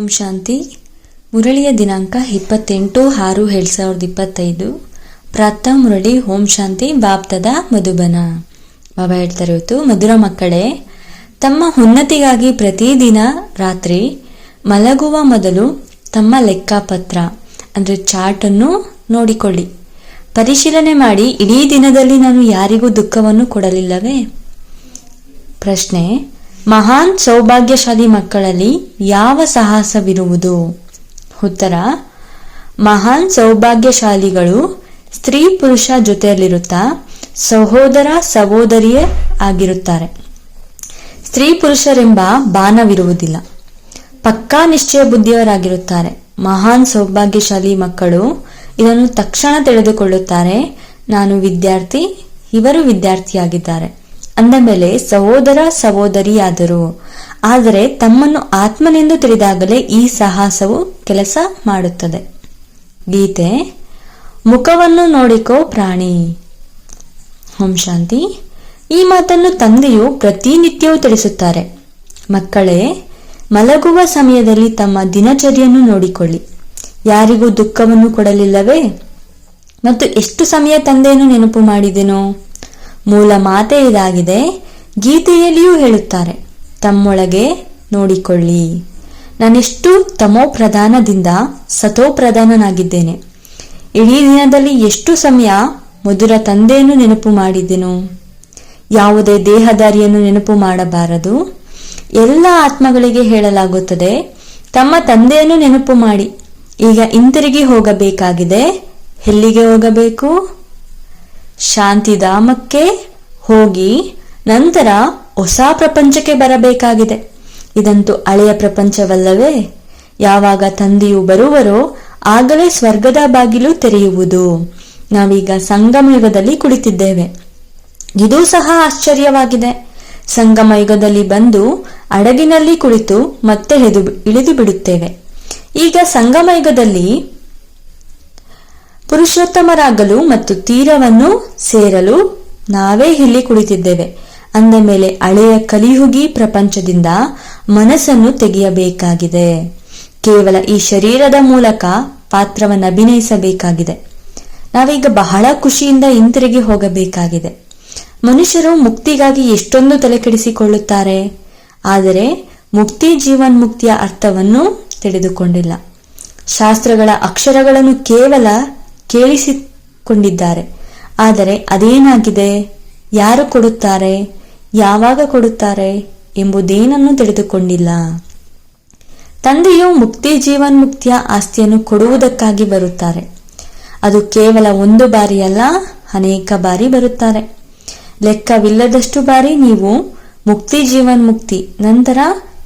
ಓಂ ಶಾಂತಿ. ಮುರಳಿಯ ದಿನಾಂಕ ಇಪ್ಪತ್ತೆಂಟು ಆರು ಎರಡು ಸಾವಿರದ ಇಪ್ಪತ್ತೈದು. ಪ್ರಾತಃ ಮುರಳಿ ಓಂ ಶಾಂತಿ ಬಾಪ್ತದ ಮಧುಬನ. ಬಾಬಾ ಹೇಳ್ತಾರೆ ಇವತ್ತು ಮಧುರ ಮಕ್ಕಳೇ, ತಮ್ಮ ಉನ್ನತಿಗಾಗಿ ಪ್ರತಿದಿನ ರಾತ್ರಿ ಮಲಗುವ ಮೊದಲು ತಮ್ಮ ಲೆಕ್ಕಪತ್ರ, ಅಂದರೆ ಚಾರ್ಟನ್ನು ನೋಡಿಕೊಳ್ಳಿ. ಪರಿಶೀಲನೆ ಮಾಡಿ, ಇಡೀ ದಿನದಲ್ಲಿ ನಾನು ಯಾರಿಗೂ ದುಃಖವನ್ನು ಕೊಡಲಿಲ್ಲವೇ? ಪ್ರಶ್ನೆ ಮಹಾನ್ ಸೌಭಾಗ್ಯಶಾಲಿ ಮಕ್ಕಳಲ್ಲಿ ಯಾವ ಸಾಹಸವಿರುವುದು? ಉತ್ತರ, ಮಹಾನ್ ಸೌಭಾಗ್ಯಶಾಲಿಗಳು ಸ್ತ್ರೀ ಪುರುಷ ಜೊತೆಯಲ್ಲಿರುತ್ತಾ ಸಹೋದರ ಸಹೋದರಿಯೇ ಆಗಿರುತ್ತಾರೆ. ಸ್ತ್ರೀ ಪುರುಷರೆಂಬ ಬಾನವಿರುವುದಿಲ್ಲ. ಪಕ್ಕಾ ನಿಶ್ಚಯ ಬುದ್ಧಿಯವರಾಗಿರುತ್ತಾರೆ. ಮಹಾನ್ ಸೌಭಾಗ್ಯಶಾಲಿ ಮಕ್ಕಳು ಇದನ್ನು ತಕ್ಷಣ ತಿಳಿದುಕೊಳ್ಳುತ್ತಾರೆ, ನಾನು ವಿದ್ಯಾರ್ಥಿ, ಇವರು ವಿದ್ಯಾರ್ಥಿಯಾಗಿದ್ದಾರೆ. ಅಂದ ಮೇಲೆ ಸಹೋದರ ಸಹೋದರಿಯಾದರು. ಆದರೆ ತಮ್ಮನ್ನು ಆತ್ಮನೆಂದು ತಿಳಿದಾಗಲೇ ಈ ಸಾಹಸವು ಕೆಲಸ ಮಾಡುತ್ತದೆ. ಗೀತೆ, ಮುಖವನ್ನು ನೋಡಿಕೋ ಪ್ರಾಣಿ. ಓಂ ಶಾಂತಿ. ಈ ಮಾತನ್ನು ತಂದೆಯು ಪ್ರತಿನಿತ್ಯವೂ ತಿಳಿಸುತ್ತಾರೆ. ಮಕ್ಕಳೇ, ಮಲಗುವ ಸಮಯದಲ್ಲಿ ತಮ್ಮ ದಿನಚರಿಯನ್ನು ನೋಡಿಕೊಳ್ಳಿ. ಯಾರಿಗೂ ದುಃಖವನ್ನು ಕೊಡಲಿಲ್ಲವೇ? ಮತ್ತು ಎಷ್ಟು ಸಮಯ ತಂದೆಯನ್ನು ನೆನಪು ಮಾಡಿದೆನೋ? ಮೂಲ ಮಾತೆ ಇದಾಗಿದೆ. ಗೀತೆಯಲ್ಲಿಯೂ ಹೇಳುತ್ತಾರೆ, ತಮ್ಮೊಳಗೆ ನೋಡಿಕೊಳ್ಳಿ. ನಾನೆಷ್ಟು ತಮೋ ಪ್ರಧಾನದಿಂದ ಸತೋ ಪ್ರಧಾನನಾಗಿದ್ದೇನೆ ಇಡೀ ದಿನದಲ್ಲಿ ಎಷ್ಟು ಸಮಯ ಮಧುರ ತಂದೆಯನ್ನು ನೆನಪು ಮಾಡಿದೆನು? ಯಾವುದೇ ದೇಹದಾರಿಯನ್ನು ನೆನಪು ಮಾಡಬಾರದು. ಎಲ್ಲ ಆತ್ಮಗಳಿಗೆ ಹೇಳಲಾಗುತ್ತದೆ, ತಮ್ಮ ತಂದೆಯನ್ನು ನೆನಪು ಮಾಡಿ. ಈಗ ಹಿಂತಿರುಗಿ ಹೋಗಬೇಕಾಗಿದೆ. ಎಲ್ಲಿಗೆ ಹೋಗಬೇಕು? ಶಾಂತಿಧಾಮಕ್ಕೆ ಹೋಗಿ ನಂತರ ಹೊಸ ಪ್ರಪಂಚಕ್ಕೆ ಬರಬೇಕಾಗಿದೆ. ಇದಂತೂ ಹಳೆಯ ಪ್ರಪಂಚವಲ್ಲವೇ? ಯಾವಾಗ ತಂದೆಯು ಬರುವರೋ ಆಗಲೇ ಸ್ವರ್ಗದ ಬಾಗಿಲು ತೆರೆಯುವುದು. ನಾವೀಗ ಸಂಗಮ ಯುಗದಲ್ಲಿ ಕುಳಿತಿದ್ದೇವೆ. ಇದೂ ಸಹ ಆಶ್ಚರ್ಯವಾಗಿದೆ. ಸಂಗಮ ಯುಗದಲ್ಲಿ ಬಂದು ಅಡಗಿನಲ್ಲಿ ಕುಳಿತು ಮತ್ತೆ ಇಳಿದು ಬಿಡುತ್ತೇವೆ. ಈಗ ಸಂಗಮ ಯುಗದಲ್ಲಿ ಪುರುಷೋತ್ತಮರಾಗಲು ಮತ್ತು ತೀರವನ್ನು ಸೇರಲು ನಾವೇ ಇಲ್ಲಿ ಕುಳಿತಿದ್ದೇವೆ. ಅಂದ ಮೇಲೆ ಹಳೆಯ ಕಲಿಯುಗಿ ಪ್ರಪಂಚದಿಂದ ಮನಸ್ಸನ್ನು ತೆಗೆಯಬೇಕಾಗಿದೆ. ಕೇವಲ ಈ ಶರೀರದ ಮೂಲಕ ಪಾತ್ರವನ್ನು ಅಭಿನಯಿಸಬೇಕಾಗಿದೆ. ನಾವೀಗ ಬಹಳ ಖುಷಿಯಿಂದ ಹಿಂತಿರುಗಿ ಹೋಗಬೇಕಾಗಿದೆ. ಮನುಷ್ಯರು ಮುಕ್ತಿಗಾಗಿ ಎಷ್ಟೊಂದು ತಲೆಕೆಡಿಸಿಕೊಳ್ಳುತ್ತಾರೆ. ಆದರೆ ಮುಕ್ತಿ ಜೀವನ್ಮುಕ್ತಿಯ ಅರ್ಥವನ್ನು ತಿಳಿದುಕೊಂಡಿಲ್ಲ. ಶಾಸ್ತ್ರಗಳ ಅಕ್ಷರಗಳನ್ನು ಕೇವಲ ಕೇಳಿಸಿಕೊಂಡಿದ್ದಾರೆ. ಆದರೆ ಅದೇನಾಗಿದೆ? ಯಾರು ಕೊಡುತ್ತಾರೆ? ಯಾವಾಗ ಕೊಡುತ್ತಾರೆ ಎಂಬುದೇನನ್ನು ತಿಳಿದುಕೊಂಡಿಲ್ಲ. ತಂದೆಯು ಮುಕ್ತಿ ಜೀವನ್ಮುಕ್ತಿಯ ಆಸ್ತಿಯನ್ನು ಕೊಡುವುದಕ್ಕಾಗಿ ಬರುತ್ತಾರೆ. ಅದು ಕೇವಲ ಒಂದು ಬಾರಿಯಲ್ಲ, ಅನೇಕ ಬಾರಿ ಬರುತ್ತಾರೆ. ಲೆಕ್ಕವಿಲ್ಲದಷ್ಟು ಬಾರಿ ನೀವು ಮುಕ್ತಿ ಜೀವನ್ಮುಕ್ತಿ, ನಂತರ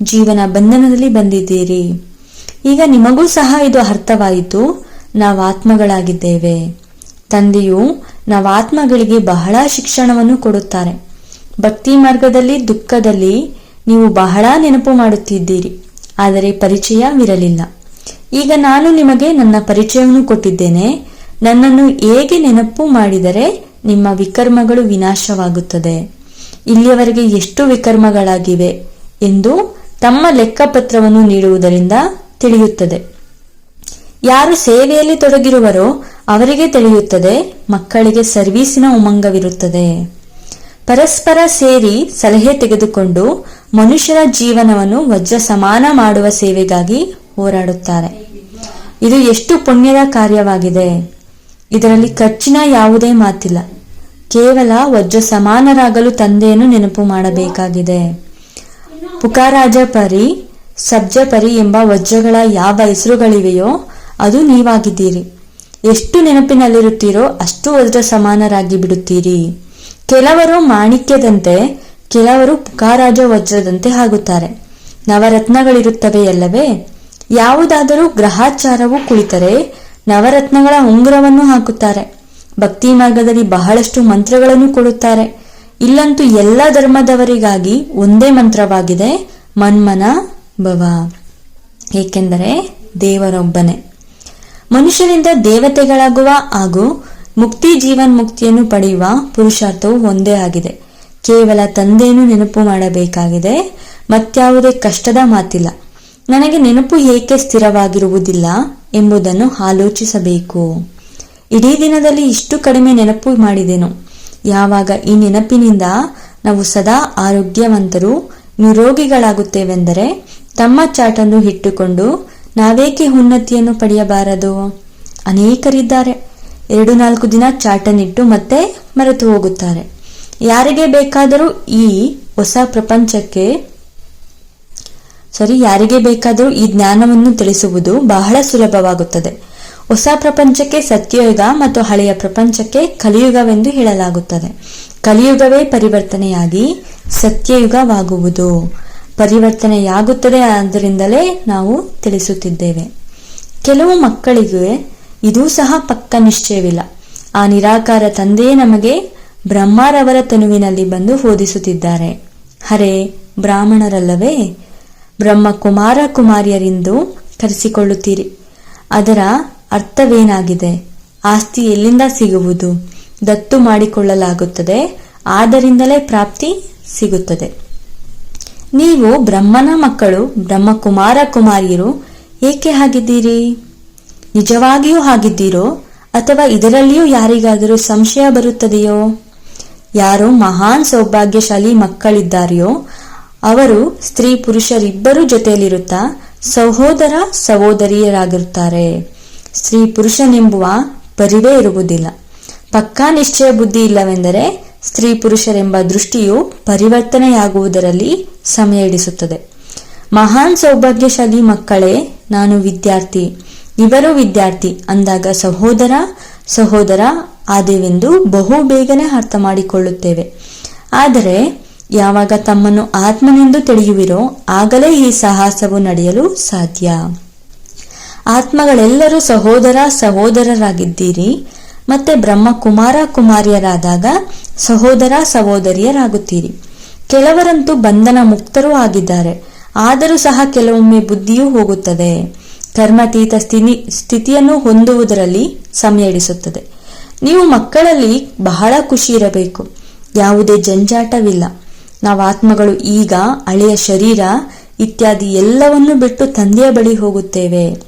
ಜೀವನ ಬಂಧನದಲ್ಲಿ ಬಂದಿದ್ದೀರಿ. ಈಗ ನಿಮಗೂ ಸಹ ಇದು ಅರ್ಥವಾಯಿತು. ನಾವು ಆತ್ಮಗಳಾಗಿದ್ದೇವೆ ತಂದೆಯು ನಾವು ಆತ್ಮಗಳಿಗೆ ಬಹಳ ಶಿಕ್ಷಣವನ್ನು ಕೊಡುತ್ತಾರೆ. ಭಕ್ತಿ ಮಾರ್ಗದಲ್ಲಿ, ದುಃಖದಲ್ಲಿ ನೀವು ಬಹಳ ನೆನಪು ಮಾಡುತ್ತಿದ್ದೀರಿ. ಆದರೆ ಪರಿಚಯವಿರಲಿಲ್ಲ. ಈಗ ನಾನು ನಿಮಗೆ ನನ್ನ ಪರಿಚಯವನ್ನು ಕೊಟ್ಟಿದ್ದೇನೆ. ನನ್ನನ್ನು ಹೇಗೆ ನೆನಪು ಮಾಡಿದರೆ ನಿಮ್ಮ ವಿಕರ್ಮಗಳು ವಿನಾಶವಾಗುತ್ತದೆ. ಇಲ್ಲಿಯವರೆಗೆ ಎಷ್ಟು ವಿಕರ್ಮಗಳಾಗಿವೆ ಎಂದು ತಮ್ಮ ಲೆಕ್ಕಪತ್ರವನ್ನು ನೀಡುವುದರಿಂದ ತಿಳಿಯುತ್ತದೆ. ಯಾರು ಸೇವೆಯಲ್ಲಿ ತೊಡಗಿರುವರೋ ಅವರಿಗೆ ತಿಳಿಯುತ್ತದೆ, ಮಕ್ಕಳಿಗೆ ಸರ್ವೀಸಿನ ಉಮಂಗವಿರುತ್ತದೆ. ಪರಸ್ಪರ ಸೇರಿ ಸಲಹೆ ತೆಗೆದುಕೊಂಡು ಮನುಷ್ಯರ ಜೀವನವನ್ನು ವಜ್ರ ಸಮಾನ ಮಾಡುವ ಸೇವೆಗಾಗಿ ಹೋರಾಡುತ್ತಾರೆ. ಇದು ಎಷ್ಟು ಪುಣ್ಯದ ಕಾರ್ಯವಾಗಿದೆ. ಇದರಲ್ಲಿ ಖರ್ಚಿನ ಯಾವುದೇ ಮಾತಿಲ್ಲ. ಕೇವಲ ವಜ್ರ ಸಮಾನರಾಗಲು ತಂದೆಯನ್ನು ನೆನಪು ಮಾಡಬೇಕಾಗಿದೆ. ಪುಕಾರಾಜ ಪರಿ ಸಬ್ಜ ಪರಿ ಎಂಬ ವಜ್ರಗಳ ಯಾವ ಹೆಸರುಗಳಿವೆಯೋ ಅದು ನೀವಾಗಿದ್ದೀರಿ. ಎಷ್ಟು ನೆನಪಿನಲ್ಲಿರುತ್ತೀರೋ ಅಷ್ಟು ಅದರ ಸಮಾನರಾಗಿ ಬಿಡುತ್ತೀರಿ. ಕೆಲವರು ಮಾಣಿಕ್ಯದಂತೆ, ಕೆಲವರು ಪುಕಾರಾಜ ವಜ್ರದಂತೆ ಆಗುತ್ತಾರೆ ನವರತ್ನಗಳಿರುತ್ತವೆಯಲ್ಲವೇ ಯಾವುದಾದರೂ ಗ್ರಹಾಚಾರವು ಕುಳಿತರೆ ನವರತ್ನಗಳ ಉಂಗುರವನ್ನು ಹಾಕುತ್ತಾರೆ. ಭಕ್ತಿ ಮಾರ್ಗದಲ್ಲಿ ಬಹಳಷ್ಟು ಮಂತ್ರಗಳನ್ನು ಕೊಡುತ್ತಾರೆ. ಇಲ್ಲಂತೂ ಎಲ್ಲ ಧರ್ಮದವರಿಗಾಗಿ ಒಂದೇ ಮಂತ್ರವಾಗಿದೆ, ಮನ್ಮನ ಭವ. ಏಕೆಂದರೆ ದೇವರೊಬ್ಬನೇ. ಮನುಷ್ಯರಿಂದ ದೇವತೆಗಳಾಗುವ ಹಾಗೂ ಮುಕ್ತಿ ಜೀವನ್ ಮುಕ್ತಿಯನ್ನು ಪಡೆಯುವ ಪುರುಷಾರ್ಥವು ಒಂದೇ ಆಗಿದೆ. ಕೇವಲ ತಂದೆಯನ್ನು ನೆನಪು ಮಾಡಬೇಕಾಗಿದೆ. ಮತ್ಯಾವುದೇ ಕಷ್ಟದ ಮಾತಿಲ್ಲ. ನನಗೆ ನೆನಪು ಏಕೆ ಸ್ಥಿರವಾಗಿರುವುದಿಲ್ಲ ಎಂಬುದನ್ನು ಆಲೋಚಿಸಬೇಕು. ಇಡೀ ದಿನದಲ್ಲಿ ಇಷ್ಟು ಕಡಿಮೆ ನೆನಪು ಮಾಡಿದೆನು. ಯಾವಾಗ ಈ ನೆನಪಿನಿಂದ ನಾವು ಸದಾ ಆರೋಗ್ಯವಂತರು, ನಿರೋಗಿಗಳಾಗುತ್ತೇವೆಂದರೆ ತಮ್ಮ ಚಾಟನ್ನು ಇಟ್ಟುಕೊಂಡು ನಾವೇಕೆ ಉನ್ನತಿಯನ್ನು ಪಡೆಯಬಾರದು? ಅನೇಕರಿದ್ದಾರೆ. ಎರಡು ನಾಲ್ಕು ದಿನ ಚಾಟನಿಟ್ಟು ಮತ್ತೆ ಮರೆತು ಹೋಗುತ್ತಾರೆ. ಯಾರಿಗೆ ಬೇಕಾದರೂ ಈ ಹೊಸ ಪ್ರಪಂಚಕ್ಕೆ ಸರಿ, ಯಾರಿಗೆ ಬೇಕಾದರೂ ಈ ಜ್ಞಾನವನ್ನು ತಿಳಿಸುವುದು ಬಹಳ ಸುಲಭವಾಗುತ್ತದೆ. ಹೊಸ ಪ್ರಪಂಚಕ್ಕೆ ಸತ್ಯಯುಗ ಮತ್ತು ಹಳೆಯ ಪ್ರಪಂಚಕ್ಕೆ ಕಲಿಯುಗವೆಂದು ಹೇಳಲಾಗುತ್ತದೆ. ಕಲಿಯುಗವೇ ಪರಿವರ್ತನೆಯಾಗಿ ಸತ್ಯಯುಗವಾಗುವುದು. ಪರಿವರ್ತನೆಯಾಗುತ್ತದೆ ಆದ್ದರಿಂದಲೇ ನಾವು ತಿಳಿಸುತ್ತಿದ್ದೇವೆ. ಕೆಲವು ಮಕ್ಕಳಿಗೆ ಇದೂ ಸಹ ಪಕ್ಕ ನಿಶ್ಚಯವಿಲ್ಲ. ಆ ನಿರಾಕಾರ ತಂದೆಯೇ ನಮಗೆ ಬ್ರಹ್ಮರವರ ತನುವಿನಲ್ಲಿ ಬಂದು ಓದಿಸುತ್ತಿದ್ದಾರೆ. ಹರೇ, ಬ್ರಾಹ್ಮಣರಲ್ಲವೇ ಬ್ರಹ್ಮ ಕುಮಾರ ಕುಮಾರಿಯರೆಂದು ಕರೆಸಿಕೊಳ್ಳುತ್ತೀರಿ. ಅದರ ಅರ್ಥವೇನಾಗಿದೆ? ಆಸ್ತಿ ಎಲ್ಲಿಂದ ಸಿಗುವುದು? ದತ್ತು ಮಾಡಿಕೊಳ್ಳಲಾಗುತ್ತದೆ, ಆದ್ದರಿಂದಲೇ ಪ್ರಾಪ್ತಿ ಸಿಗುತ್ತದೆ. ನೀವು ಬ್ರಹ್ಮನ ಮಕ್ಕಳು ಬ್ರಹ್ಮ ಕುಮಾರ ಕುಮಾರಿಯರು ಏಕೆ ಆಗಿದ್ದೀರಿ ನಿಜವಾಗಿಯೂ ಆಗಿದ್ದೀರೋ ಅಥವಾ ಇದರಲ್ಲಿಯೂ ಯಾರಿಗಾದರೂ ಸಂಶಯ ಬರುತ್ತದೆಯೋ? ಯಾರು ಮಹಾನ್ ಸೌಭಾಗ್ಯಶಾಲಿ ಮಕ್ಕಳಿದ್ದಾರೆಯೋ, ಅವರು ಸ್ತ್ರೀ ಪುರುಷರಿಬ್ಬರು ಜೊತೆಯಲ್ಲಿರುತ್ತಾ ಸಹೋದರ ಸಹೋದರಿಯರಾಗಿರುತ್ತಾರೆ. ಸ್ತ್ರೀ ಪುರುಷನೆಂಬುವ ಪರಿವೇ ಇರುವುದಿಲ್ಲ. ಪಕ್ಕಾ ನಿಶ್ಚಯ ಬುದ್ಧಿ ಇಲ್ಲವೆಂದರೆ ಸ್ತ್ರೀ ಪುರುಷರೆಂಬ ದೃಷ್ಟಿಯು ಪರಿವರ್ತನೆಯಾಗುವುದರಲ್ಲಿ ಸಮಯ ಹಿಡಿಸುತ್ತದೆ ಮಹಾನ್ ಸೌಭಾಗ್ಯಶಾಲಿ ಮಕ್ಕಳೇ, ನಾನು ವಿದ್ಯಾರ್ಥಿ. ಇವರು ವಿದ್ಯಾರ್ಥಿ. ಅಂದಾಗ ಸಹೋದರ ಸಹೋದರ ಆದೆವೆಂದು ಬಹು ಬೇಗನೆ ಅರ್ಥ ಮಾಡಿಕೊಳ್ಳುತ್ತೇವೆ ಆದರೆ, ಯಾವಾಗ ತಮ್ಮನ್ನು ಆತ್ಮನೆಂದು ತಿಳಿಯುವಿರೋ, ಆಗಲೇ ಈ ಸಾಹಸವು ನಡೆಯಲು ಸಾಧ್ಯ. ಆತ್ಮಗಳೆಲ್ಲರೂ ಸಹೋದರ, ಸಹೋದರರಾಗಿದ್ದೀರಿ. ಮತ್ತೆ ಬ್ರಹ್ಮ ಕುಮಾರ ಕುಮಾರಿಯರಾದಾಗ ಸಹೋದರ ಸಹೋದರಿಯರಾಗುತ್ತೀರಿ. ಕೆಲವರಂತೂ ಬಂಧನ ಮುಕ್ತರೂ ಆಗಿದ್ದಾರೆ. ಆದರೂ ಸಹ ಕೆಲವೊಮ್ಮೆ ಬುದ್ಧಿಯೂ ಹೋಗುತ್ತದೆ. ಕರ್ಮತೀತ ಸ್ಥಿತಿ, ಸ್ಥಿತಿಯನ್ನು ಹೊಂದುವುದರಲ್ಲಿ ಸಮಯ ಹಿಡಿಸುತ್ತದೆ. ನೀವು ಮಕ್ಕಳಲ್ಲಿ ಬಹಳ ಖುಷಿ ಇರಬೇಕು. ಯಾವುದೇ ಜಂಜಾಟವಿಲ್ಲ. ನಾವು ಆತ್ಮಗಳು ಈಗ ಹಳೆಯ ಶರೀರ ಇತ್ಯಾದಿ ಎಲ್ಲವನ್ನು ಬಿಟ್ಟು ತಂದೆಯ ಬಳಿ ಹೋಗುತ್ತೇವೆ.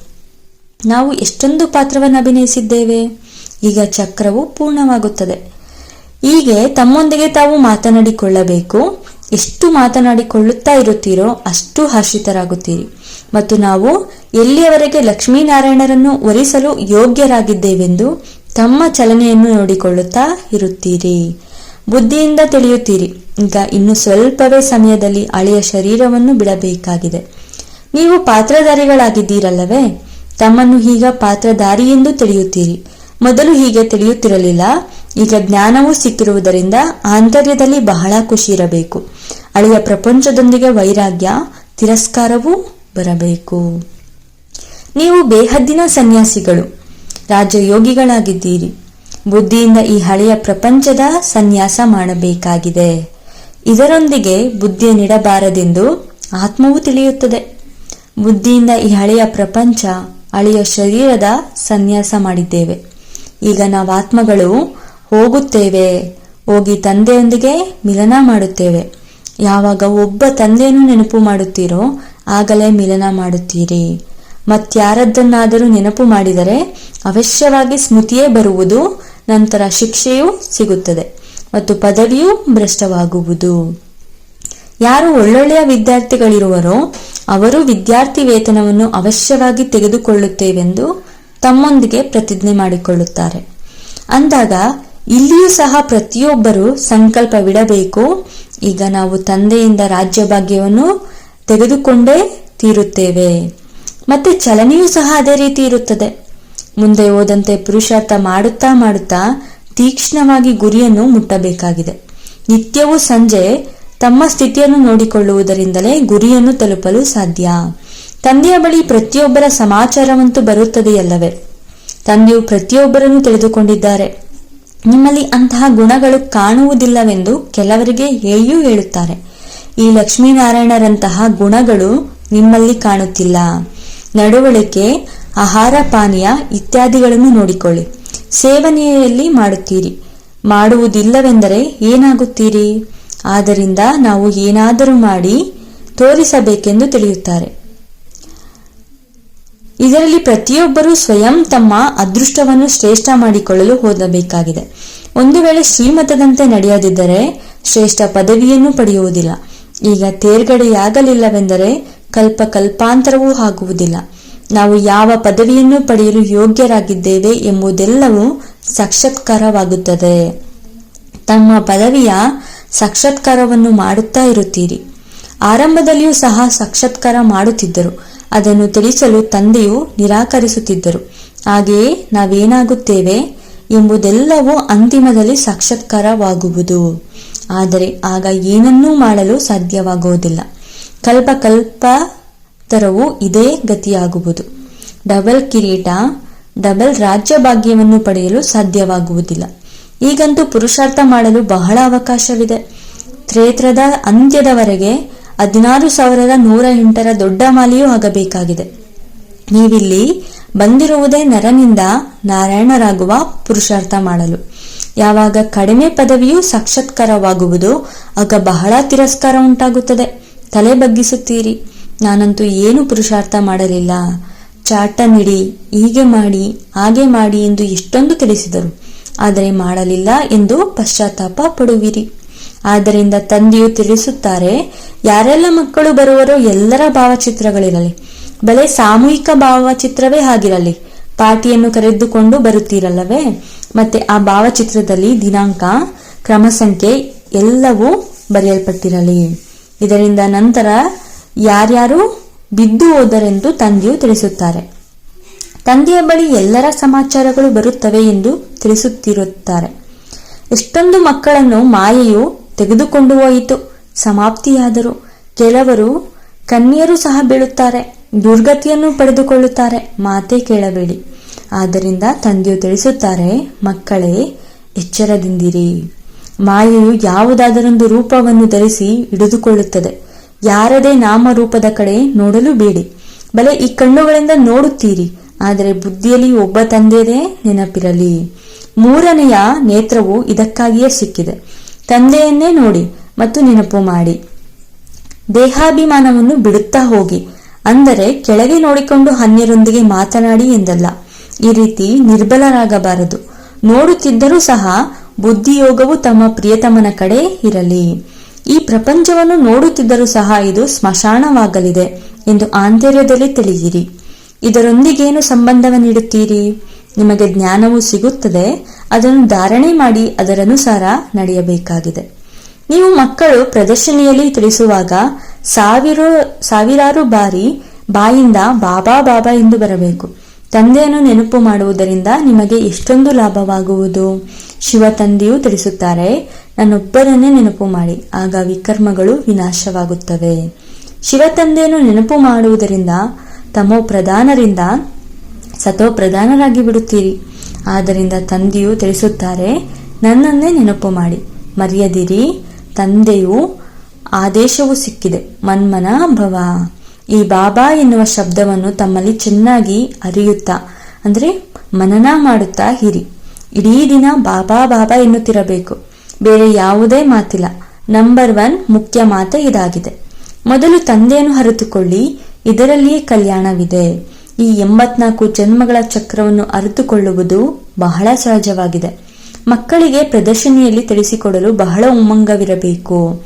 ನಾವು ಎಷ್ಟೊಂದು ಪಾತ್ರವನ್ನು ಅಭಿನಯಿಸಿದ್ದೇವೆ. ಈಗ ಚಕ್ರವು ಪೂರ್ಣವಾಗುತ್ತದೆ. ಹೀಗೆ ತಮ್ಮೊಂದಿಗೆ ತಾವು ಮಾತನಾಡಿಕೊಳ್ಳಬೇಕು. ಎಷ್ಟು ಮಾತನಾಡಿಕೊಳ್ಳುತ್ತಾ ಇರುತ್ತೀರೋ ಅಷ್ಟು ಹರ್ಷಿತರಾಗುತ್ತೀರಿ. ಮತ್ತು ನಾವು ಎಲ್ಲಿಯವರೆಗೆ ಲಕ್ಷ್ಮೀನಾರಾಯಣರನ್ನು ಒರಿಸಲು ಯೋಗ್ಯರಾಗಿದ್ದೇವೆಂದು ತಮ್ಮ ಚಲನೆಯನ್ನು ನೋಡಿಕೊಳ್ಳುತ್ತಾ ಇರುತ್ತೀರಿ. ಬುದ್ಧಿಯಿಂದ ತಿಳಿಯುತ್ತೀರಿ. ಈಗ ಇನ್ನು ಸ್ವಲ್ಪವೇ ಸಮಯದಲ್ಲಿ ಹಳೆಯ ಶರೀರವನ್ನು ಬಿಡಬೇಕಾಗಿದೆ. ನೀವು ಪಾತ್ರಧಾರಿಗಳಾಗಿದ್ದೀರಲ್ಲವೇ? ತಮ್ಮನ್ನು ಈಗ ಪಾತ್ರಧಾರಿ ಎಂದು ತಿಳಿಯುತ್ತೀರಿ. ಮೊದಲು ಹೀಗೆ ತಿಳಿಯುತ್ತಿರಲಿಲ್ಲ. ಈಗ ಜ್ಞಾನವೂ ಸಿಕ್ಕಿರುವುದರಿಂದ ಆಂತರ್ಯದಲ್ಲಿ ಬಹಳ ಖುಷಿ ಇರಬೇಕು. ಅಳಿಯ ಪ್ರಪಂಚದೊಂದಿಗೆ ವೈರಾಗ್ಯ, ತಿರಸ್ಕಾರವೂ ಬರಬೇಕು. ನೀವು ಬೇಹದ್ದಿನ ಸನ್ಯಾಸಿಗಳು, ರಾಜಯೋಗಿಗಳಾಗಿದ್ದೀರಿ. ಬುದ್ಧಿಯಿಂದ ಈ ಹಳೆಯ ಪ್ರಪಂಚದ ಸನ್ಯಾಸ ಮಾಡಬೇಕಾಗಿದೆ. ಇದರೊಂದಿಗೆ ಬುದ್ಧಿಯನ್ನಿಡಬಾರದೆಂದು ಆತ್ಮವು ತಿಳಿಯುತ್ತದೆ. ಬುದ್ಧಿಯಿಂದ ಈ ಹಳೆಯ ಪ್ರಪಂಚ ಹಳೆಯ ಶರೀರದ ಸನ್ಯಾಸ ಮಾಡಿದ್ದೇವೆ. ಈಗ ನಾವು ಆತ್ಮಗಳು ಹೋಗುತ್ತೇವೆ. ಹೋಗಿ ತಂದೆಯೊಂದಿಗೆ ಮಿಲನ ಮಾಡುತ್ತೇವೆ. ಯಾವಾಗ ಒಬ್ಬ ತಂದೆಯನ್ನು ನೆನಪು ಮಾಡುತ್ತೀರೋ, ಆಗಲೇ ಮಿಲನ ಮಾಡುತ್ತೀರಿ. ಮತ್ತಾರದ್ದನ್ನಾದರೂ ನೆನಪು ಮಾಡಿದರೆ, ಅವಶ್ಯವಾಗಿ ಸ್ಮೃತಿಯೇ ಬರುವುದು, ನಂತರ ಶಿಕ್ಷೆಯೂ ಸಿಗುತ್ತದೆ ಮತ್ತು ಪದವಿಯೂ ಭ್ರಷ್ಟವಾಗುವುದು. ಯಾರು ಒಳ್ಳೊಳ್ಳೆಯ ವಿದ್ಯಾರ್ಥಿಗಳಿರುವರೋ, ಅವರು ವಿದ್ಯಾರ್ಥಿ ವೇತನವನ್ನು ಅವಶ್ಯವಾಗಿ ತೆಗೆದುಕೊಳ್ಳುತ್ತೇವೆಂದು ತಮ್ಮೊಂದಿಗೆ ಪ್ರತಿಜ್ಞೆ ಮಾಡಿಕೊಳ್ಳುತ್ತಾರೆ. ಅಂದಾಗ ಇಲ್ಲಿಯೂ ಸಹ ಪ್ರತಿಯೊಬ್ಬರು ಸಂಕಲ್ಪವಿಡಬೇಕು ಈಗ ನಾವು ತಂದೆಯಿಂದ ರಾಜ್ಯ ಭಾಗ್ಯವನ್ನು ತೆಗೆದುಕೊಂಡೇ ತೀರುತ್ತೇವೆ. ಮತ್ತೆ ಚಲನೆಯೂ ಸಹ ಅದೇ ರೀತಿ ಇರುತ್ತದೆ. ಮುಂದೆ ಹೋದಂತೆ ಪುರುಷಾರ್ಥ ಮಾಡುತ್ತಾ ಮಾಡುತ್ತಾ ತೀಕ್ಷ್ಣವಾಗಿ ಗುರಿಯನ್ನು ಮುಟ್ಟಬೇಕಾಗಿದೆ. ನಿತ್ಯವೂ ಸಂಜೆ ತಮ್ಮ ಸ್ಥಿತಿಯನ್ನು ನೋಡಿಕೊಳ್ಳುವುದರಿಂದಲೇ ಗುರಿಯನ್ನು ತಲುಪಲು ಸಾಧ್ಯ. ತಂದೆಯ ಬಳಿ ಪ್ರತಿಯೊಬ್ಬರ ಸಮಾಚಾರವಂತೂ ಬರುತ್ತದೆಯಲ್ಲವೇ? ತಂದೆಯು ಪ್ರತಿಯೊಬ್ಬರನ್ನು ತಿಳಿದುಕೊಂಡಿದ್ದಾರೆ. ನಿಮ್ಮಲ್ಲಿ ಅಂತಹ ಗುಣಗಳು ಕಾಣುವುದಿಲ್ಲವೆಂದು ಕೆಲವರಿಗೆ ಹೇಳಿಯೂ ಹೇಳುತ್ತಾರೆ. ಈ ಲಕ್ಷ್ಮೀನಾರಾಯಣರಂತಹ ಗುಣಗಳು ನಿಮ್ಮಲ್ಲಿ ಕಾಣುತ್ತಿಲ್ಲ. ನಡವಳಿಕೆ, ಆಹಾರ, ಪಾನೀಯ ಇತ್ಯಾದಿಗಳನ್ನು ನೋಡಿಕೊಳ್ಳಿ. ಸೇವನೆಯಲ್ಲಿ ಮಾಡುತ್ತೀರಿ. ಮಾಡುವುದಿಲ್ಲವೆಂದರೆ ಏನಾಗುತ್ತೀರಿ? ಆದ್ದರಿಂದ ನಾವು ಏನಾದರೂ ಮಾಡಿ ತೋರಿಸಬೇಕೆಂದು ತಿಳಿಯುತ್ತಾರೆ. ಇದರಲ್ಲಿ ಪ್ರತಿಯೊಬ್ಬರೂ ಸ್ವಯಂ ತಮ್ಮ ಅದೃಷ್ಟವನ್ನು ಶ್ರೇಷ್ಠ ಮಾಡಿಕೊಳ್ಳಲು ಓದಬೇಕಾಗಿದೆ. ಒಂದು ವೇಳೆ ಶ್ರೀಮತದಂತೆ ನಡೆಯದಿದ್ದರೆ ಶ್ರೇಷ್ಠ ಪದವಿಯನ್ನು ಪಡೆಯುವುದಿಲ್ಲ. ಈಗ ತೇರ್ಗಡೆಯಾಗಲಿಲ್ಲವೆಂದರೆ ಕಲ್ಪ ಕಲ್ಪಾಂತರವೂ ಆಗುವುದಿಲ್ಲ. ನಾವು ಯಾವ ಪದವಿಯನ್ನು ಪಡೆಯಲು ಯೋಗ್ಯರಾಗಿದ್ದೇವೆ ಎಂಬುದೆಲ್ಲವೂ ಸಾಕ್ಷಾತ್ಕಾರವಾಗುತ್ತದೆ. ತಮ್ಮ ಪದವಿಯ ಸಾಕ್ಷಾತ್ಕಾರವನ್ನು ಮಾಡುತ್ತಾ ಇರುತ್ತೀರಿ. ಆರಂಭದಲ್ಲಿಯೂ ಸಹ ಸಾಕ್ಷಾತ್ಕಾರ ಮಾಡುತ್ತಿದ್ದರು. ಅದನ್ನು ತಿಳಿಸಲು ತಂದೆಯು ನಿರಾಕರಿಸುತ್ತಿದ್ದರು. ಹಾಗೆಯೇ ನಾವೇನಾಗುತ್ತೇವೆ? ಎಂಬುದೆಲ್ಲವೂ ಅಂತಿಮದಲ್ಲಿ ಸಾಕ್ಷಾತ್ಕಾರವಾಗುವುದು. ಆದರೆ ಆಗ ಏನನ್ನೂ ಮಾಡಲು ಸಾಧ್ಯವಾಗುವುದಿಲ್ಲ. ಕಲ್ಪ ತರವು ಇದೇ ಗತಿಯಾಗುವುದು. ಡಬಲ್ ಕಿರೀಟ, ಡಬಲ್ ರಾಜ್ಯ ಭಾಗ್ಯವನ್ನು ಪಡೆಯಲು ಸಾಧ್ಯವಾಗುವುದಿಲ್ಲ. ಈಗಂತೂ ಪುರುಷಾರ್ಥ ಮಾಡಲು ಬಹಳ ಅವಕಾಶವಿದೆ. ತ್ರೇತ್ರದ ಅಂತ್ಯದವರೆಗೆ ಹದಿನಾರು ಸಾವಿರದ ನೂರ ಎಂಟರ ದೊಡ್ಡ ಮಾಲೆಯೂ ಆಗಬೇಕಾಗಿದೆ. ನೀವಿಲ್ಲಿ ಬಂದಿರುವುದೇ ನರನಿಂದ ನಾರಾಯಣರಾಗುವ ಪುರುಷಾರ್ಥ ಮಾಡಲು. ಯಾವಾಗ ಕಡಿಮೆ ಪದವಿಯು ಸಾಕ್ಷಾತ್ಕಾರವಾಗುವುದು, ಆಗ ಬಹಳ ತಿರಸ್ಕಾರ ಉಂಟಾಗುತ್ತದೆ. ತಲೆ ಬಗ್ಗಿಸುತ್ತೀರಿ. ನಾನಂತೂ ಏನು ಪುರುಷಾರ್ಥ ಮಾಡಲಿಲ್ಲ. ಚಾಟ ನೀಡಿ, ಹೀಗೆ ಮಾಡಿ, ಹಾಗೆ ಮಾಡಿ ಎಂದು ಎಷ್ಟೊಂದು ತಿಳಿಸಿದರು. ಆದರೆ ಮಾಡಲಿಲ್ಲ ಎಂದು ಪಶ್ಚಾತ್ತಾಪ ಪಡುವಿರಿ. ಆದ್ದರಿಂದ ತಂದೆಯು ತಿಳಿಸುತ್ತಾರೆ, ಯಾರೆಲ್ಲ ಮಕ್ಕಳು ಬರುವರೋ ಎಲ್ಲರ ಭಾವಚಿತ್ರಗಳಿರಲಿ. ಬಲೆ ಸಾಮೂಹಿಕ ಭಾವಚಿತ್ರವೇ ಆಗಿರಲಿ. ಪಾರ್ಟಿಯನ್ನು ಕರೆದುಕೊಂಡು ಬರುತ್ತೀರಲ್ಲವೇ? ಮತ್ತೆ ಆ ಭಾವಚಿತ್ರದಲ್ಲಿ ದಿನಾಂಕ ಕ್ರಮ ಸಂಖ್ಯೆ ಎಲ್ಲವೂ ಬರೆಯಲ್ಪಟ್ಟಿರಲಿ. ಇದರಿಂದ ನಂತರ ಯಾರ್ಯಾರು ಬಿದ್ದು ಹೋದರೆಂದು ತಂದೆಯು ತಿಳಿಸುತ್ತಾರೆ. ತಂದೆಯ ಬಳಿ ಎಲ್ಲರ ಸಮಾಚಾರಗಳು ಬರುತ್ತವೆ ಎಂದು ತಿಳಿಸುತ್ತಿರುತ್ತಾರೆ. ಎಷ್ಟೊಂದು ಮಕ್ಕಳನ್ನು ಮಾಯೆಯು ತೆಗೆದುಕೊಂಡು ಹೋಯಿತು. ಸಮಾಪ್ತಿಯಾದರು. ಕೆಲವರು ಕನ್ಯರು ಸಹ ಬೀಳುತ್ತಾರೆ. ದುರ್ಗತಿಯನ್ನು ಪಡೆದುಕೊಳ್ಳುತ್ತಾರೆ. ಮಾತೇ ಕೇಳಬೇಡಿ. ಆದ್ದರಿಂದ ತಂದೆಯು ತಿಳಿಸುತ್ತಾರೆ, ಮಕ್ಕಳೇ, ಎಚ್ಚರದಿಂದಿರಿ. ಮಾಯೆಯು ಯಾವುದಾದರೊಂದು ರೂಪವನ್ನು ಧರಿಸಿ ಹಿಡಿದುಕೊಳ್ಳುತ್ತದೆ. ಯಾರದೇ ನಾಮರೂಪದ ಕಡೆ ನೋಡಲು ಬೇಡಿ. ಬಲೆ ಈ ಕಣ್ಣುಗಳಿಂದ ನೋಡುತ್ತೀರಿ. ಆದರೆ ಬುದ್ಧಿಯಲ್ಲಿ ಒಬ್ಬ ತಂದೆಯದೇ ನೆನಪಿರಲಿ. ಮೂರನೆಯ ನೇತ್ರವು ಇದಕ್ಕಾಗಿಯೇ ಸಿಕ್ಕಿದೆ. ತಂದೆಯನ್ನೇ ನೋಡಿ ಮತ್ತು ನೆನಪು ಮಾಡಿ. ದೇಹಾಭಿಮಾನವನ್ನು ಬಿಡುತ್ತಾ ಹೋಗಿ. ಅಂದರೆ ಕೆಳಗೆ ನೋಡಿಕೊಂಡು ಅನ್ಯರೊಂದಿಗೆ ಮಾತನಾಡಿ ಎಂದಲ್ಲ. ಈ ರೀತಿ ನಿರ್ಬಲರಾಗಬಾರದು. ನೋಡುತ್ತಿದ್ದರೂ ಸಹ ಬುದ್ಧಿಯೋಗವು ತಮ್ಮ ಪ್ರಿಯತಮನ ಕಡೆ ಇರಲಿ. ಈ ಪ್ರಪಂಚವನ್ನು ನೋಡುತ್ತಿದ್ದರೂ ಸಹ ಇದು ಸ್ಮಶಾನವಾಗಲಿದೆ ಎಂದು ಆಂತರ್ಯದಲ್ಲಿ ತಿಳಿಯಿರಿ. ಇದರೊಂದಿಗೇನು ಸಂಬಂಧವನ್ನಿಡುತ್ತೀರಿ ನಿಮಗೆ ಜ್ಞಾನವು ಸಿಗುತ್ತದೆ, ಅದನ್ನು ಧಾರಣೆ ಮಾಡಿ ಅದರನುಸಾರ ನಡೆಯಬೇಕಾಗಿದೆ. ನೀವು ಮಕ್ಕಳು ಪ್ರದರ್ಶನಿಯಲ್ಲಿ ತಿಳಿಸುವಾಗ ಸಾವಿರ, ಸಾವಿರಾರು ಬಾರಿ ಬಾಯಿಂದ ಬಾಬಾ ಬಾಬಾ ಎಂದು ಬರಬೇಕು. ತಂದೆಯನ್ನು ನೆನಪು ಮಾಡುವುದರಿಂದ ನಿಮಗೆ ಎಷ್ಟೊಂದು ಲಾಭವಾಗುವುದು? ಶಿವ ತಂದೆಯು ತಿಳಿಸುತ್ತಾರೆ ನನ್ನೊಬ್ಬರನ್ನೇ ನೆನಪು ಮಾಡಿ, ಆಗ ವಿಕರ್ಮಗಳು ವಿನಾಶವಾಗುತ್ತವೆ. ಶಿವ ತಂದೆಯನ್ನು ನೆನಪು ಮಾಡುವುದರಿಂದ ತಮೋ ಪ್ರಧಾನರಿಂದ ಸತೋ ಪ್ರಧಾನರಾಗಿ ಬಿಡುತ್ತೀರಿ. ಆದ್ದರಿಂದ ತಂದೆಯು ತಿಳಿಸುತ್ತಾರೆ, ನನ್ನನ್ನೇ ನೆನಪು ಮಾಡಿ. ಮರೆಯದಿರಿ, ತಂದೆಯು ಆದೇಶವು ಸಿಕ್ಕಿದೆ. ಮನ್ಮನ ಭವ. ಈ ಬಾಬಾ ಎನ್ನುವ ಶಬ್ದವನ್ನು ತಮ್ಮಲ್ಲಿ ಚೆನ್ನಾಗಿ ಅರಿಯುತ್ತಾ, ಅಂದರೆ ಮನನ ಮಾಡುತ್ತಾ ಹಿರಿ ಇಡೀ ದಿನ ಬಾಬಾ ಬಾಬಾ ಎನ್ನುತ್ತಿರಬೇಕು. ಬೇರೆ ಯಾವುದೇ ಮಾತಿಲ್ಲ. ನಂಬರ್ ಒನ್ ಮುಖ್ಯ ಮಾತು ಇದಾಗಿದೆ. ಮೊದಲು ತಂದೆಯನ್ನು ಹರಿತುಕೊಳ್ಳಿ ಇದರಲ್ಲಿಯೇ ಕಲ್ಯಾಣವಿದೆ. ಈ ಎಂಬತ್ನಾಲ್ಕು ಜನ್ಮಗಳ ಚಕ್ರವನ್ನು ಅರಿತುಕೊಳ್ಳುವುದು ಬಹಳ ಸಹಜವಾಗಿದೆ. ಮಕ್ಕಳಿಗೆ ಪ್ರದರ್ಶನಿಯಲ್ಲಿ ತಿಳಿಸಿಕೊಡಲು ಬಹಳ ಉಮ್ಮಂಗವಿರಬೇಕು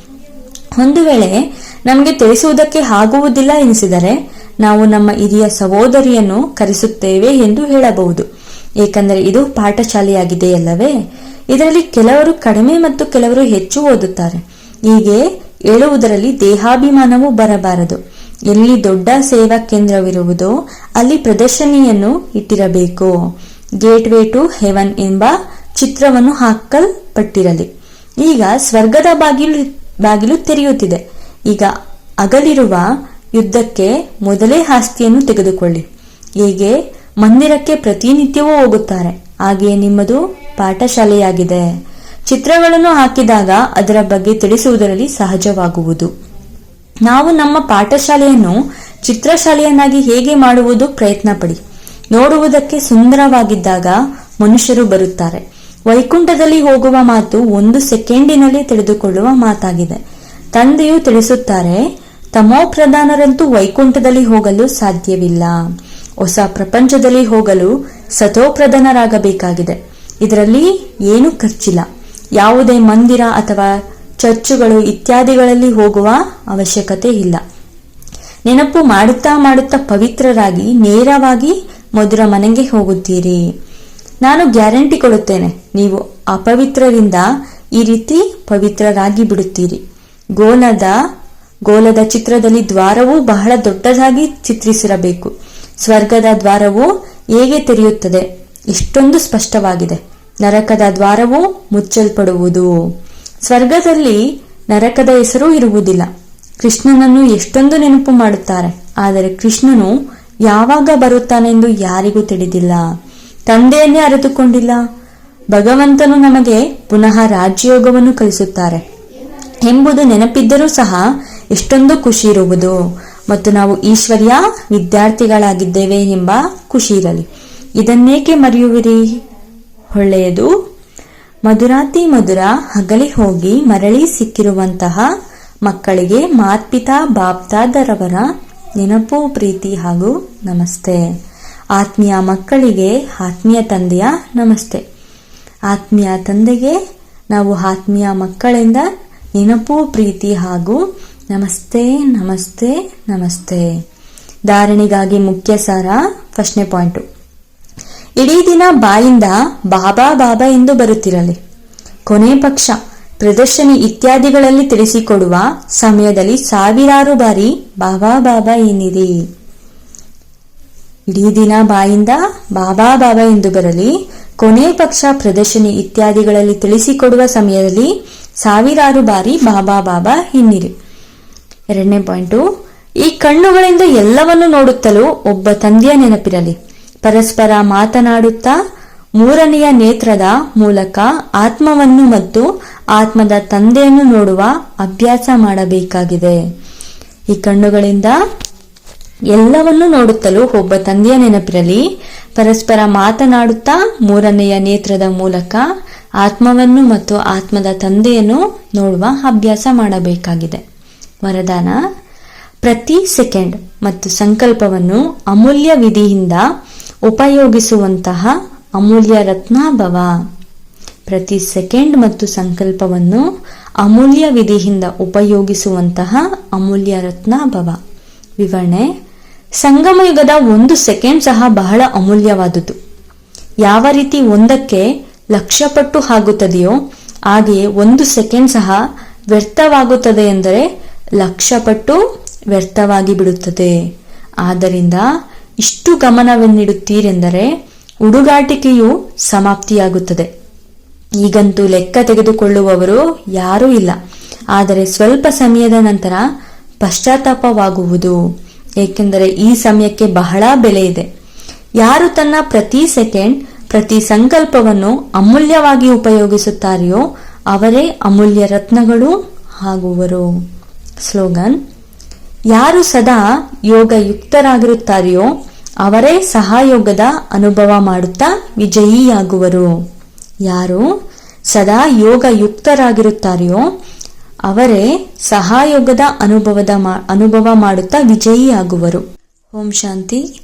ಒಂದು ವೇಳೆ ನಮಗೆ ತಿಳಿಸುವುದಕ್ಕೆ ಆಗುವುದಿಲ್ಲ ಎನಿಸಿದರೆ ನಾವು ನಮ್ಮ ಹಿರಿಯ ಸಹೋದರಿಯನ್ನು ಕರೆಸುತ್ತೇವೆ ಎಂದು ಹೇಳಬಹುದು. ಏಕೆಂದರೆ ಇದು ಪಾಠಶಾಲೆಯಾಗಿದೆಯಲ್ಲವೇ ಇದರಲ್ಲಿ ಕೆಲವರು ಕಡಿಮೆ ಮತ್ತು ಕೆಲವರು ಹೆಚ್ಚು ಓದುತ್ತಾರೆ. ಹೀಗೆ ಹೇಳುವುದರಲ್ಲಿ ದೇಹಾಭಿಮಾನವೂ ಬರಬಾರದು. ಎಲ್ಲಿ ದೊಡ್ಡ ಸೇವಾ ಕೇಂದ್ರವಿರುವುದೋ ಅಲ್ಲಿ ಪ್ರದರ್ಶನಿಯನ್ನು ಇಟ್ಟಿರಬೇಕು. ಗೇಟ್ ವೇ ಟು ಹೆವನ್ ಎಂಬ ಚಿತ್ರವನ್ನು ಹಾಕಲ್ಪಟ್ಟಿರಲಿ. ಈಗ ಸ್ವರ್ಗದ ಬಾಗಿಲು ಬಾಗಿಲು ತೆರೆಯುತ್ತಿದೆ. ಈಗ ಅಗಲಿರುವ ಯುದ್ಧಕ್ಕೆ ಮೊದಲೇ ಆಸ್ತಿಯನ್ನು ತೆಗೆದುಕೊಳ್ಳಿ. ಹೀಗೆ? ಮಂದಿರಕ್ಕೆ ಪ್ರತಿನಿತ್ಯವೂ ಹೋಗುತ್ತಾರೆ. ಹಾಗೆಯೇ ನಿಮ್ಮದು ಪಾಠಶಾಲೆಯಾಗಿದೆ. ಚಿತ್ರಗಳನ್ನು ಹಾಕಿದಾಗ ಅದರ ಬಗ್ಗೆ ತಿಳಿಸುವುದರಲ್ಲಿ ಸಹಜವಾಗುವುದು. ನಾವು ನಮ್ಮ ಪಾಠಶಾಲೆಯನ್ನು ಚಿತ್ರಶಾಲೆಯನ್ನಾಗಿ ಹೇಗೆ ಮಾಡುವುದು ಪ್ರಯತ್ನ ಪಡಿ ನೋಡುವುದಕ್ಕೆ ಸುಂದರವಾಗಿದ್ದಾಗ ಮನುಷ್ಯರು ಬರುತ್ತಾರೆ. ವೈಕುಂಠದಲ್ಲಿ ಹೋಗುವ ಮಾತು ಒಂದು ಸೆಕೆಂಡಿನಲ್ಲಿ ತಿಳಿದುಕೊಳ್ಳುವ ಮಾತಾಗಿದೆ. ತಂದೆಯು ತಿಳಿಸುತ್ತಾರೆ, ತಮೋ ಪ್ರಧಾನರಂತೂ ವೈಕುಂಠದಲ್ಲಿ ಹೋಗಲು ಸಾಧ್ಯವಿಲ್ಲ. ಹೊಸ ಪ್ರಪಂಚದಲ್ಲಿ ಹೋಗಲು ಸತೋಪ್ರಧಾನರಾಗಬೇಕಾಗಿದೆ ಇದರಲ್ಲಿ ಏನೂ ಖರ್ಚಿಲ್ಲ. ಯಾವುದೇ ಮಂದಿರ ಅಥವಾ ಚರ್ಚುಗಳು ಇತ್ಯಾದಿಗಳಲ್ಲಿ ಹೋಗುವ ಅವಶ್ಯಕತೆ ಇಲ್ಲ. ನೆನಪು ಮಾಡುತ್ತಾ ಮಾಡುತ್ತಾ ಪವಿತ್ರರಾಗಿ, ನೇರವಾಗಿ ಮಧುರ ಮನೆಗೆ ಹೋಗುತ್ತೀರಿ. ನಾನು ಗ್ಯಾರಂಟಿ ಕೊಡುತ್ತೇನೆ, ನೀವು ಅಪವಿತ್ರರಿಂದ ಈ ರೀತಿ ಪವಿತ್ರರಾಗಿ ಬಿಡುತ್ತೀರಿ. ಗೋಲದ ಗೋಲದ ಚಿತ್ರದಲ್ಲಿ ದ್ವಾರವು ಬಹಳ ದೊಡ್ಡದಾಗಿ ಚಿತ್ರಿಸಿರಬೇಕು. ಸ್ವರ್ಗದ ದ್ವಾರವು ಹೇಗೆ ತೆರೆಯುತ್ತದೆ? ಇಷ್ಟೊಂದು ಸ್ಪಷ್ಟವಾಗಿದೆ. ನರಕದ ದ್ವಾರವು ಮುಚ್ಚಲ್ಪಡುವುದು. ಸ್ವರ್ಗದಲ್ಲಿ ನರಕದ ಹೆಸರು ಇರುವುದಿಲ್ಲ. ಕೃಷ್ಣನನ್ನು ಎಷ್ಟೊಂದು ನೆನಪು ಮಾಡುತ್ತಾರೆ. ಆದರೆ ಕೃಷ್ಣನು ಯಾವಾಗ ಬರುತ್ತಾನೆಂದು ಯಾರಿಗೂ ತಿಳಿದಿಲ್ಲ. ತಂದೆಯನ್ನೇ ಅರಿತುಕೊಂಡಿಲ್ಲ. ಭಗವಂತನು ನಮಗೆ ಪುನಃ ರಾಜ್ಯಯೋಗವನ್ನು ಕಲಿಸುತ್ತಾರೆ. ಎಂಬುದು ನೆನಪಿದ್ದರೂ ಸಹ ಎಷ್ಟೊಂದು ಖುಷಿ ಇರುವುದು. ಮತ್ತು ನಾವು ಈಶ್ವರ್ಯ ವಿದ್ಯಾರ್ಥಿಗಳಾಗಿದ್ದೇವೆ ಎಂಬ ಖುಷಿ ಇರಲಿ. ಇದನ್ನೇಕೆ ಮರೆಯುವಿರಿ? ಒಳ್ಳೆಯದು ಮಧುರಾತಿ ಮಧುರ ಹಗಲಿ ಹೋಗಿ ಮರಳಿ ಸಿಕ್ಕಿರುವಂತಹ ಮಕ್ಕಳಿಗೆ ಮಾತ್ಪಿತಾ ಬಾಪ್ತಾದರವರ ನೆನಪು, ಪ್ರೀತಿ ಹಾಗೂ ನಮಸ್ತೆ. ಆತ್ಮೀಯ ಮಕ್ಕಳಿಗೆ ಆತ್ಮೀಯ ತಂದೆಯ ನಮಸ್ತೆ. ಆತ್ಮೀಯ ತಂದೆಗೆ ನಾವು ಆತ್ಮೀಯ ಮಕ್ಕಳಿಂದ ನೆನಪು, ಪ್ರೀತಿ ಹಾಗೂ ನಮಸ್ತೆ ನಮಸ್ತೆ ನಮಸ್ತೆ. ಧಾರಣೆಗಾಗಿ ಮುಖ್ಯ ಸಾರ ಫಸ್ಟ್ನೇ ಪಾಯಿಂಟು. ಇಡೀ ದಿನ ಬಾಯಿಂದ ಬಾಬಾ ಬಾಬಾ ಎಂದು ಬರುತ್ತಿರಲಿ. ಕೊನೆ ಪಕ್ಷ ಪ್ರದರ್ಶನಿ ಇತ್ಯಾದಿಗಳಲ್ಲಿ ತಿಳಿಸಿಕೊಡುವ ಸಮಯದಲ್ಲಿ ಸಾವಿರಾರು ಬಾರಿ ಬಾಬಾ ಬಾಬಾ ಏನಿದೆ? ಇಡೀ ದಿನ ಬಾಯಿಂದ ಬಾಬಾ ಬಾಬಾ ಎಂದು ಬರಲಿ, ಕೊನೆ ಪಕ್ಷ ಪ್ರದರ್ಶನಿ ಇತ್ಯಾದಿಗಳಲ್ಲಿ ತಿಳಿಸಿಕೊಡುವ ಸಮಯದಲ್ಲಿ ಸಾವಿರಾರು ಬಾರಿ ಬಾಬಾ ಬಾಬಾ ಹಿನ್ನಿರಿ ಎರಡನೇ ಪಾಯಿಂಟು, ಈ ಕಣ್ಣುಗಳಿಂದ ಎಲ್ಲವನ್ನು ನೋಡುತ್ತಲೂ ಒಬ್ಬ ತಂದೆಯ ನೆನಪಿರಲಿ. ಪರಸ್ಪರ ಮಾತನಾಡುತ್ತಾ ಮೂರನೆಯ ನೇತ್ರದ ಮೂಲಕ ಆತ್ಮವನ್ನು ಮತ್ತು ಆತ್ಮದ ತಂದೆಯನ್ನು ನೋಡುವ ಅಭ್ಯಾಸ ಮಾಡಬೇಕಾಗಿದೆ. ಈ ಕಣ್ಣುಗಳಿಂದ ಎಲ್ಲವನ್ನು ನೋಡುತ್ತಲೂ ಒಬ್ಬ ತಂದೆಯ ನೆನಪಿರಲಿ. ಪರಸ್ಪರ ಮಾತನಾಡುತ್ತಾ ಮೂರನೆಯ ನೇತ್ರದ ಮೂಲಕ ಆತ್ಮವನ್ನು ಮತ್ತು ಆತ್ಮದ ತಂದೆಯನ್ನು ನೋಡುವ ಅಭ್ಯಾಸ ಮಾಡಬೇಕಾಗಿದೆ. ವರದಾನ, ಪ್ರತಿ ಸೆಕೆಂಡ್ ಮತ್ತು ಸಂಕಲ್ಪವನ್ನು ಅಮೂಲ್ಯ ವಿಧಿಯಿಂದ ಉಪಯೋಗಿಸುವಂತಹ ಅಮೂಲ್ಯ ರತ್ನಾಭವ. ಪ್ರತಿ ಸೆಕೆಂಡ್ ಮತ್ತು ಸಂಕಲ್ಪವನ್ನು ಅಮೂಲ್ಯ ವಿಧಿಯಿಂದ ಉಪಯೋಗಿಸುವಂತಹ ಅಮೂಲ್ಯ ರತ್ನಾಭವ. ವಿವರಣೆ, ಸಂಗಮಯುಗದ ಒಂದು ಸೆಕೆಂಡ್ ಸಹ ಬಹಳ ಅಮೂಲ್ಯವಾದುದು. ಯಾವ ರೀತಿ ಒಂದಕ್ಕೆ ಲಕ್ಷಪಟ್ಟು ಆಗುತ್ತದೆಯೋ ಹಾಗೆಯೇ ಒಂದು ಸೆಕೆಂಡ್ ಸಹ ವ್ಯರ್ಥವಾಗುತ್ತದೆ ಎಂದರೆ ಲಕ್ಷಪಟ್ಟು ವ್ಯರ್ಥವಾಗಿ ಬಿಡುತ್ತದೆ. ಆದ್ದರಿಂದ ಇಷ್ಟು ಗಮನವನ್ನಿಡುತ್ತೀರೆಂದರೆ ಹುಡುಗಾಟಿಕೆಯು ಸಮಾಪ್ತಿಯಾಗುತ್ತದೆ. ಈಗಂತೂ ಲೆಕ್ಕ ತೆಗೆದುಕೊಳ್ಳುವವರು ಯಾರೂ ಇಲ್ಲ. ಆದರೆ ಸ್ವಲ್ಪ ಸಮಯದ ನಂತರ ಪಶ್ಚಾತ್ತಾಪವಾಗುವುದು. ಏಕೆಂದರೆ ಈ ಸಮಯಕ್ಕೆ ಬಹಳ ಬೆಲೆ ಇದೆ. ಯಾರು ತನ್ನ ಪ್ರತಿ ಸೆಕೆಂಡ್, ಪ್ರತಿ ಸಂಕಲ್ಪವನ್ನು ಅಮೂಲ್ಯವಾಗಿ ಉಪಯೋಗಿಸುತ್ತಾರೆಯೋ ಅವರೇ ಅಮೂಲ್ಯ ರತ್ನಗಳು ಆಗುವರು. ಸ್ಲೋಗನ್, ಯಾರು ಸದಾ ಯೋಗಯುಕ್ತರಾಗಿರುತ್ತಾರೆಯೋ ಅವರೇ ಸಹಯೋಗದ ಅನುಭವ ಮಾಡುತ್ತಾ ವಿಜಯಿಯಾಗುವರು. ಯಾರು ಸದಾ ಯೋಗ ಯುಕ್ತರಾಗಿರುತ್ತಾರೆಯೋ ಅವರೇ ಸಹಯೋಗದ ಅನುಭವದ ಅನುಭವ ಮಾಡುತ್ತಾ ವಿಜಯಿಯಾಗುವರು. ಓಂ ಶಾಂತಿ.